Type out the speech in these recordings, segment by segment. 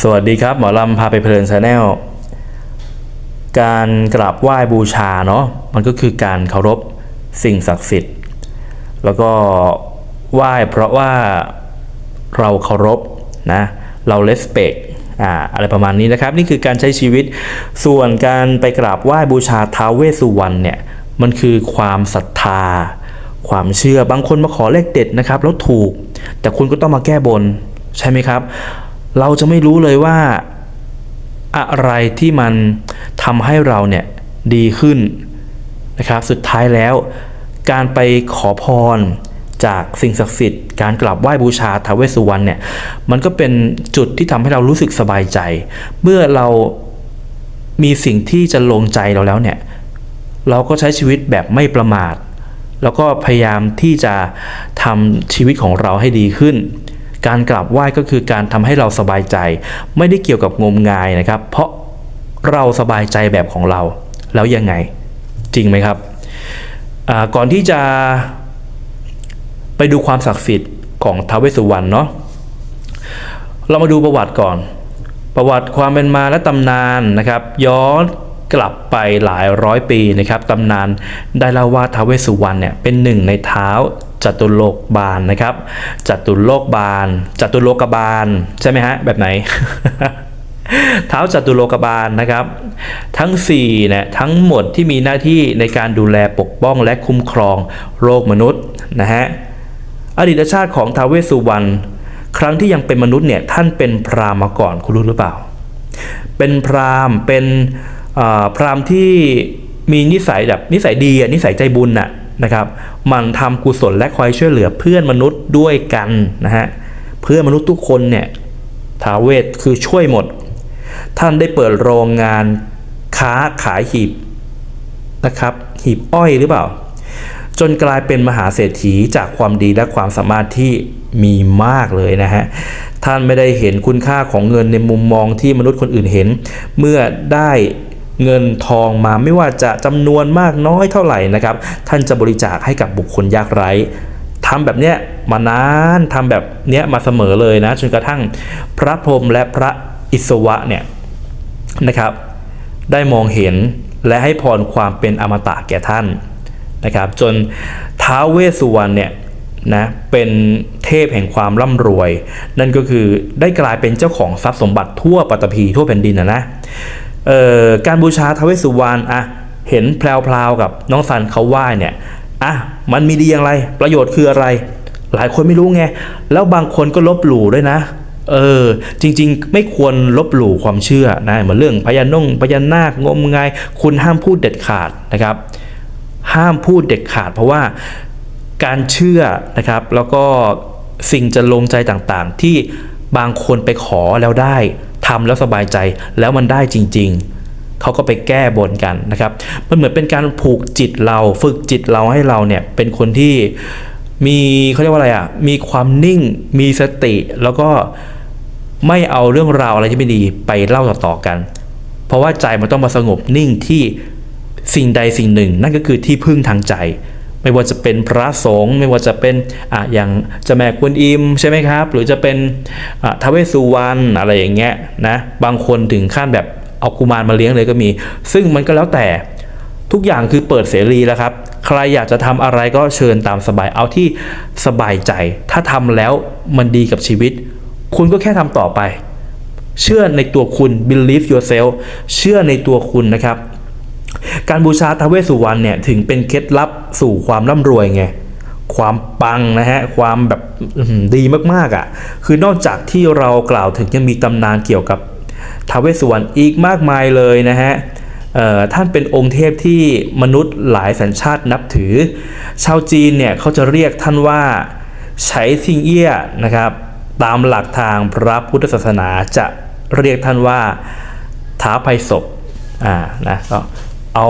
สวัสดีครับ หมอลำพาไปเพลินชาแนลการกราบไหว้บูชาเนาะมันก็คือการเคารพสิ่งศักดิ์สิทธิ์ แล้วก็ไหว้เพราะว่าเราเคารพนะเราเลสเปกอ่าอะไรประมาณนี้นะครับ นี่คือการใช้ชีวิตส่วนการไปกราบไหว้บูชาท้าวเวสสุวรรณเนี่ยมันคือความศรัทธา ความเชื่อบางคนมาขอเลขเด็ดนะครับแล้วถูก แต่คุณก็ต้องมาแก้บนใช่ไหมครับ เราจะไม่รู้เลยว่า อะไรที่มันทำให้เราเนี่ยดีขึ้นนะครับสุดท้ายแล้ว การไปขอพรจากสิ่งศักดิ์สิทธิ์ การกราบไหว้บูชาท้าวเวสสุวรรณเนี่ยมันก็เป็นจุดที่ทำให้เรารู้สึกสบายใจ เมื่อเรามีสิ่งที่จะลงใจเราแล้วเนี่ยเราก็ใช้ชีวิตแบบไม่ประมาท แล้วก็พยายามที่จะทำชีวิตของเราให้ดีขึ้น การกราบไหว้ก็คือการทำให้เราสบายใจ ไม่ได้เกี่ยวกับงมงายนะครับ เพราะเราสบายใจแบบของเรา แล้วยังไงจริงไหมครับ ก่อนที่จะไปดูความศักดิ์สิทธิ์ของท้าวเวสสุวรรณเนาะเรามาดูประวัติก่อน ประวัติความเป็นมาและตำนานนะครับ ย้อน กลับไปหลายร้อยปีนะครับตำนานได้เล่าว่าท้าวเวสสุวรรณเนี่ยเป็นหนึ่งในเท้าจตุโลกบาลนะครับจตุโลกบาลจตุโลกบาลใช่ไหมฮะแบบไหนเท้าจตุโลกบาลนะครับ ทั้ง4เนี่ยทั้งหมดที่มีหน้าที่ในการดูแลปกป้องและคุ้มครองโลกมนุษย์นะฮะอดีตชาติของท้าวเวสสุวรรณครั้งที่ยังเป็นมนุษย์เนี่ยท่านเป็นพราหมณ์มาก่อนคุณรู้หรือเปล่า เป็นพราหมณ์เป็น พราหมณ์ที่มีนิสัยแบบนิสัยดีนิสัยใจบุญน่ะนะครับ มันทำกุศลและคอยช่วยเหลือเพื่อนมนุษย์ด้วยกันนะฮะเพื่อนมนุษย์ทุกคนเนี่ยท้าเวสคือช่วยหมด ท่านได้เปิดโรงงานค้าขายหีบนะครับ หีบอ้อยหรือเปล่า จนกลายเป็นมหาเศรษฐีจากความดีและความสามารถที่มีมากเลยนะฮะ ท่านไม่ได้เห็นคุณค่าของเงินในมุมมองที่มนุษย์คนอื่นเห็น เมื่อได้ เงินทองมาไม่ว่าจะจำนวนมากน้อยเท่าไหร่นะครับ ท่านจะบริจาคให้กับบุคคลยากไร้ทำแบบเนี้ยมานานทำแบบเนี้ยมาเสมอเลยนะจนกระทั่งพระพรหมและพระอิศวะเนี่ยนะครับได้มองเห็นและให้พรความเป็นอมตะแก่ท่านนะครับ จนท้าวเวสสุวรรณเนี่ยนะเป็นเทพแห่งความร่ำรวย นั่นก็คือได้กลายเป็นเจ้าของทรัพย์สมบัติทั่วปัตภีทั่วแผ่นดินนะนะ การบูชาทาวเวสุวรรณอะเห็นแพรวๆกับน้องสันเขาไหว้เนี่ยอะมันมีดีอย่างไร ประโยชน์คืออะไร หลายคนไม่รู้ไง แล้วบางคนก็ลบหลู่ด้วยนะ เออ จริง ๆ ไม่ควรลบหลู่ความเชื่อนะเหมือนเรื่องพญานงพญานาคงมงาย คุณห้ามพูดเด็ดขาดนะครับ ห้ามพูดเด็ดขาด เพราะว่าการเชื่อนะครับ แล้วก็สิ่งจะลงใจต่างๆ ที่บางคนไปขอแล้วได้ ทำแล้วสบายใจแล้วมันได้จริง ๆ เขาก็ไปแก้บนกันนะครับ มันเหมือนเป็นการผูกจิตเราฝึกจิตเราให้เราเนี่ยเป็นคนที่มีเขาเรียกว่าอะไรอะมีความนิ่งมีสติแล้วก็ไม่เอาเรื่องราวอะไรที่ไม่ดีไปเล่าต่อๆกัน เพราะว่าใจมันต้องมาสงบนิ่งที่สิ่งใดสิ่งหนึ่ งนั่นก็คือที่พึ่งทางใจ ไม่ว่าจะเป็นพระสงฆ์ไม่ว่าจะเป็นอะอย่างจะแม่กวนอิมใช่ไหมครับ หรือจะเป็นอะทาวเวสสุวรรณอะไรอย่างเงี้ยนะบางคนถึงขั้นแบบเอากุมารมาเลี้ยงเลยก็มี ซึ่งมันก็แล้วแต่ทุกอย่างคือเปิดเสรีแล้วครับ ใครอยากจะทำอะไรก็เชิญตามสบายเอาที่สบายใจ ถ้าทำแล้วมันดีกับชีวิต คุณก็แค่ทำต่อไป เชื่อในตัวคุณ believe yourself เชื่อในตัวคุณนะครับ การบูชาทาเวสุวรรณเนี่ยถึงเป็นเคล็ดลับสู่ความร่ำรวยไงความปังนะฮะความแบบดีมากๆอะ่ะ คือนอกจากที่เรากล่าวถึงยังมีตำนานเกี่ยวกับทาเวสุวรรณอีกมากมายเลยนะฮะท่านเป็นองค์เทพที่มนุษย์หลายสัญชาตินับถือ ชาวจีนเนี่ยเขาจะเรียกท่านว่าไฉทิงเอี้ยนะครับตามหลักทางพระพุทธศาสนาจะเรียกท่านว่าท้าภัยศพอ่านะก็ เอา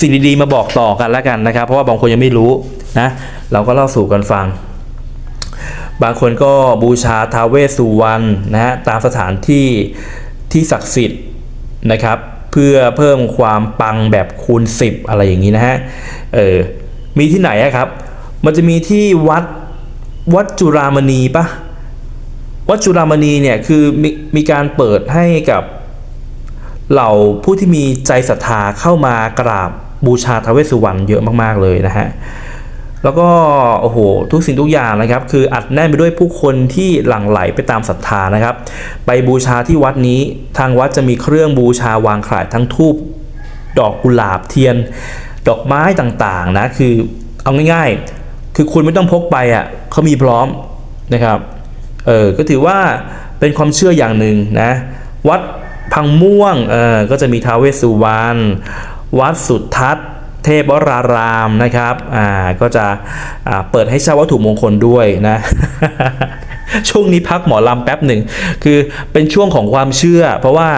สิ่งดีๆมาบอกต่อกันแล้วกันนะครับ เพราะว่าบางคนยังไม่รู้นะเราก็เล่าสู่กันฟัง บางคนก็บูชาท้าวเวสสุวรรณนะฮะตามสถานที่ที่ศักดิ์สิทธิ์นะครับ เพื่อเพิ่มความปังแบบคูณ 10 อะไรอย่างนี้นะฮะเออมีที่ไหนครับ มันจะมีที่วัดวัดจุรามณีปะวัดจุฬามณีเนี่ยคือมีมีการเปิดให้กับ เหล่าผู้ที่มีใจศรัทธาเข้ามากราบบูชาทาวเวสสุวรรณเยอะมากๆเลยนะฮะแล้วก็โอ้โหทุกสิ่งทุกอย่างนะครับ คืออัดแน่นไปด้วยผู้คนที่หลั่งไหลไปตามศรัทธานะครับ ไปบูชาที่วัดนี้ทางวัดจะมีเครื่องบูชาวางขายทั้งทูบดอกกุหลาบเทียน ดอกไม้ต่างๆนะคือเอาง่ายๆ คือคุณไม่ต้องพกไปอะเขามีพร้อมนะครับเออก็ถือว่าเป็นความเชื่ออย่างหนึ่งนะวัด พังม่วงเออก็จะมีท้าวเวสสุวรรณวัดสุทัศน์เทพวรารามนะครับอ่าก็จะอ่าเปิดให้เช่าวัตถุมงคลด้วยนะช่วงนี้พักหมอลำแป๊บหนึ่ง คือเป็นช่วงของความเชื่อ เพราะว่า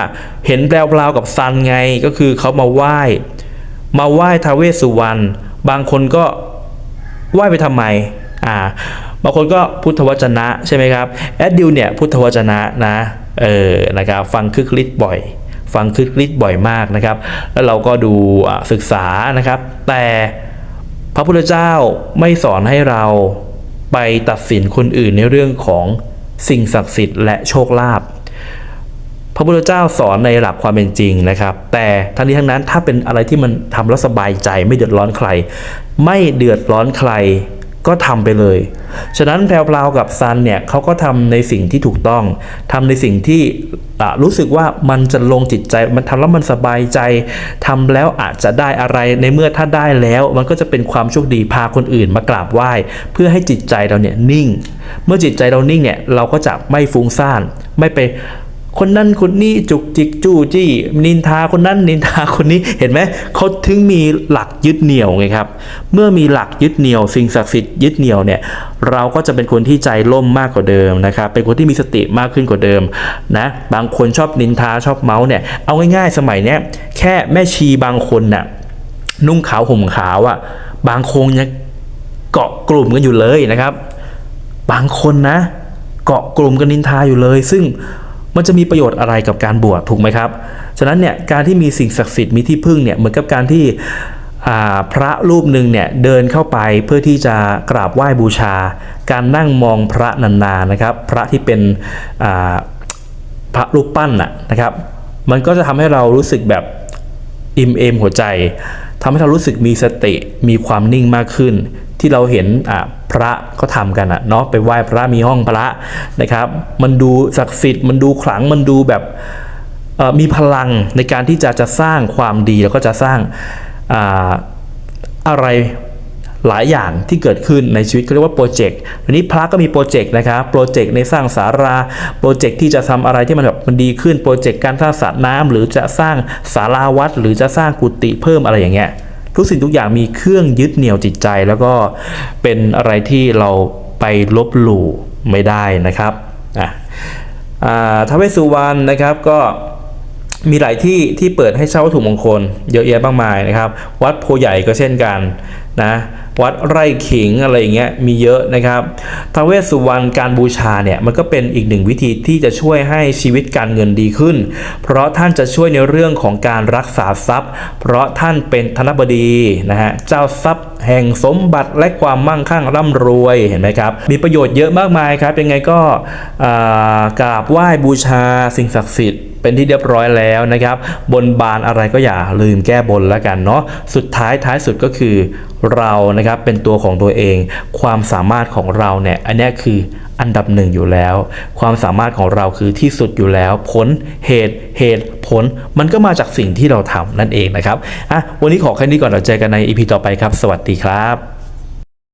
เห็นแปลวๆกับซันไงก็คือเขามาไหว้ มาไหว้ทาวเวสสุวรรณบางคนก็ไหว้ไปทำไมอ่าบางคนก็พุทธวจนะใช่ไหมครับแอดดิวเนี่ยพุทธวจนะนะ เออนะครับฟังคึกฤทธิ์บ่อย ฟังคึกฤทธิ์บ่อยมากนะครับ แล้วเราก็ดูอ่าศึกษานะครับ แต่พระพุทธเจ้าไม่สอนให้เราไปตัดสินคนอื่นในเรื่องของสิ่งศักดิ์สิทธิ์และโชคลาภพระพุทธเจ้าสอนในหลักความเป็นจริงนะครับ แต่ทั้งนี้ทั้งนั้นถ้าเป็นอะไรที่มันทำแล้วสบายใจไม่เดือดร้อนใคร ไม่เดือดร้อนใคร ก็ทำไปเลย ฉะนั้นแพรวพราวกับซันเนี่ยเขาก็ทำในสิ่งที่ถูกต้องทำในสิ่งที่รู้สึกว่ามันจะลงจิตใจ มันทำแล้วมันสบายใจทำแล้วอาจจะได้อะไรในเมื่อถ้าได้แล้ว มันก็จะเป็นความโชคดีพาคนอื่นมากราบไหว้ เพื่อให้จิตใจเราเนี่ยนิ่ง เมื่อจิตใจเรานิ่งเนี่ยเราก็จะไม่ฟุ้งซ่านไม่ไป คนนั้นคนนี้จุกจิกจู้จี้นินทาคนนั้นนินทาคนนี้เห็นไหมเขาถึงมีหลักยึดเหนี่ยวไงครับ เมื่อมีหลักยึดเหนี่ยว สิ่งศักดิ์สิทธิ์ยึดเหนี่ยวเนี่ยเราก็จะเป็นคนที่ใจล่มมากกว่าเดิมนะครับ เป็นคนที่มีสติมากขึ้นกว่าเดิมนะบางคนชอบนินทาชอบเมาส์เนี่ยเอาง่ายๆ สมัยเนี้ยแค่แม่ชีบางคนน่ะนุ่งขาวห่มขาวอะ่ะบางคงยังเกาะกลุ่มกันอยู่เลยนะครับ บางคนนะ เกาะกลุ่มกันนินทาอยู่เลย ซึ่ง มันจะมีประโยชน์อะไรกับการบวชถูกไหมครับ ฉะนั้นเนี่ยการที่มีสิ่งศักดิ์สิทธิ์มีที่พึ่งเนี่ยเหมือนกับการที่พระรูปหนึ่งเนี่ยเดินเข้าไปเพื่อที่จะกราบไหว้บูชา การนั่งมองพระนานๆนะครับ พระที่เป็นพระรูปปั้นนะนะครับ มันก็จะทำให้เรารู้สึกแบบอิ่มเอมหัวใจทำให้เรารู้สึกมีสติมีความนิ่งมากขึ้น ที่เราเห็นพระก็ทำกันอะเนาะไปไหว้พระมีห้องพระนะครับ มันดูศักดิ์สิทธิ์มันดูขลังมันดูแบบมีพลังในการที่จะจะสร้างความดีแล้วก็จะสร้างอ่าอะไรหลายอย่างที่เกิดขึ้นในชีวิตเขาเรียกว่าโปรเจกต์ทีนี้พระก็มีโปรเจกต์นะครับ โปรเจกต์ในสร้างสารา โปรเจกต์ที่จะทำอะไรที่มันแบบมันดีขึ้น โปรเจกต์การสร้างสระน้ำหรือจะสร้างศาลาวัด หรือจะสร้างกุฏิเพิ่มอะไรอย่างเงี้ย ทุกสิ่งทุกอย่างมีเครื่องยึดเหนี่ยวจิตใจ แล้วก็เป็นอะไรที่เราไปลบหลู่ไม่ได้นะครับอะอ่าท้าวเวสสุวรรณนะครับก็ มีหลายที่ที่เปิดให้เช่าวัตถุมงคลเยอะแยะมากมายนะครับ วัดโพใหญ่ก็เช่นกันนะวัดไร่ขิงอะไรอย่างเงี้ยมีเยอะนะครับทาวเวสสุวรรณการบูชาเนี่ยมันก็เป็นอีกหนึ่งวิธีที่จะช่วยให้ชีวิตการเงินดีขึ้น เพราะท่านจะช่วยในเรื่องของการรักษาทรัพย์ เพราะท่านเป็นธนบดีนะฮะเจ้าทรัพย์แห่งสมบัติและความมั่งคั่งร่ำรวยเห็นไหมครับ มีประโยชน์เยอะมากมายครับยังไงก็กราบไหว้บูชาสิ่งศักดิ์สิทธิ์ เป็นที่เรียบร้อยแล้วนะครับบนบานอะไรก็อย่าลืมแก้บนแล้วกันเนาะสุดท้ายท้ายสุดก็คือเรานะครับเป็นตัวของตัวเอง ความสามารถของเราเนี่ยอันนี้คืออันดับหนึ่งอยู่แล้ว ความสามารถของเราคือที่สุดอยู่แล้ว ผลเหตุเหตุผลมันก็มาจากสิ่งที่เราทำนั่นเองนะครับอะวันนี้ขอแค่นี้ก่อนเราเจอกันในอีพีต่อไปครับ สวัสดีครับ